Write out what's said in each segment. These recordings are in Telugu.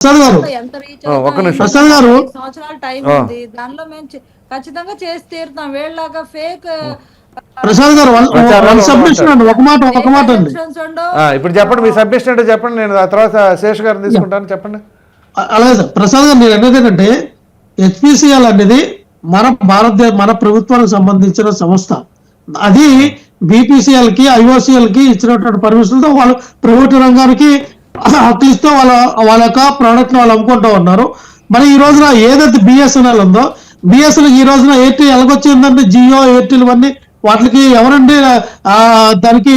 ప్రసాద్ గారు. ఒక్క నిమిషం. ప్రసాద్ గారు. సంవత్సరాల టైం. ఉంది. దానిలో మేము ఖచ్చితంగా చేసి తీరుతాం. వీళ్ళలాగా ఫేక్ ప్రసాద్ గారు వన్- సబ్మిషన్ అండి. ఒక మాట ఒక మాట అండి. ఇప్పుడు చెప్పండి మీ సబ్మిషన్ అంటే చెప్పండి. నేను ఆ తర్వాత శేష్ గారిని తీసుకుంటాను. చెప్పండి. అలాగే సార్. ప్రసాద్ గారు నేను అనేది ఏంటంటే హెచ్పిసిఎల్ అనేది మన భారతదేశ మన ప్రభుత్వానికి సంబంధించిన సంస్థ. అది బీపీసీఎల్కి ఐఓసీఎల్కి ఇచ్చినటువంటి పర్మిషన్తో వాళ్ళు ప్రైవేట్ రంగానికి హక్కు ఇస్తూ వాళ్ళ వాళ్ళ యొక్క ప్రోడక్ట్ వాళ్ళు అమ్ముకుంటూ ఉన్నారు. మరి ఈ రోజున ఏదైతే బిఎస్ఎన్ఎల్ ఉందో బిఎస్ఎన్ఎల్ ఈ రోజున ఎయిర్టెల్ ఎలాగొచ్చిందంటే జియో ఎయిర్టెల్ ఇవన్నీ వాటికి ఎవరండి దానికి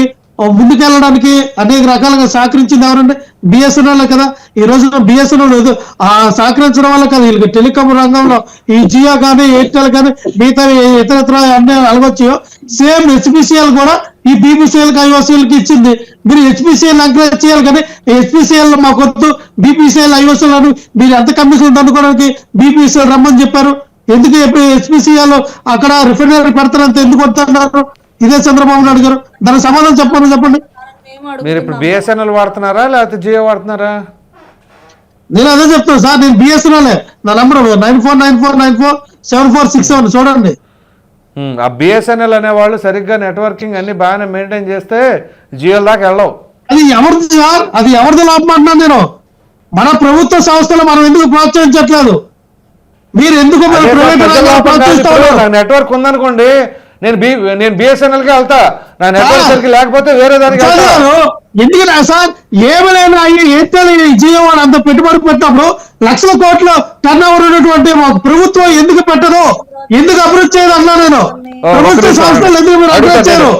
ముందుకెళ్ళడానికి అనేక రకాలుగా సహకరించింది ఎవరండి? బిఎస్ఎన్ఎల్ కదా. ఈ రోజున బిఎస్ఎన్ఎల్ ఆ సహకరించడం వల్ల కదా వీళ్ళకి టెలికాం రంగంలో ఈ జియో కానీ ఎయిర్టెల్ కానీ మిగతా ఇతర ఇతర అన్ని అలగొచ్చాయో సేమ్ హెచ్పిసిఎల్ కూడా ఈ బీపీసీఎల్కి ఐఓసీఎల్కి ఇచ్చింది. మీరు హెచ్పిసిఎల్ ఎంకరేజ్ చేయాలి కానీ హెచ్పిసిఎల్ మాకొద్దు. బీపీసీఎల్ ఐఓసీఎల్ అని మీరు ఎంత కమిషన్ అందుకోవడానికి బీపీసీఎల్ రమ్మని చెప్పారు. ఎందుకు హెచ్పిసిఎల్ అక్కడ రిఫైనరీ పెడతారంత ఎందుకు వస్తున్నారు ఇదే చంద్రబాబు నాయుడు గారు. దానికి సమాధానం చెప్పండి చెప్పండి. మీరు ఇప్పుడు బిఎస్ఎన్ఎల్ వాడుతున్నారా లేకపోతే జియో వాడుతున్నారా? నేను అదే చెప్తాను సార్ నేను బిఎస్ఎన్ఎల్ నా number nine four nine four nine four seven four six seven. చూడండి. ఆ బిఎస్ఎన్ఎల్ అనేవాళ్ళు సరిగ్గా నెట్వర్కింగ్ అన్ని బాగానే మెయింటైన్ చేస్తే జియో దాకా వెళ్ళవు. అది ఎవరిది సార్? అది ఎవరిది లాభం అంటున్నాను నేను? మన ప్రభుత్వ సంస్థలు మనం ఎందుకు ప్రోత్సహించట్లేదు? మీరు ఎందుకు లోపం నెట్వర్క్ ఉందనుకోండి నేను బి నేను బిఎస్ఎన్ఎల్కి వెళ్తా. నా నెట్వర్క్. సరికి లేకపోతే వేరే దానికి ఎందుకంటే సార్? ఏమైనా ఎయిర్టెల్ జియో వాడు అంత పెట్టుబడి పెట్టినప్పుడు లక్షల కోట్ల టర్న్ ఓవర్ ఉన్నటువంటి ప్రభుత్వం ఎందుకు పెట్టదు? ఎందుకు అభివృద్ధి చేయదు అన్నా నేను? ప్రభుత్వ సంస్థలు ఎందుకు మీరు అభివృద్ధి చేయరు.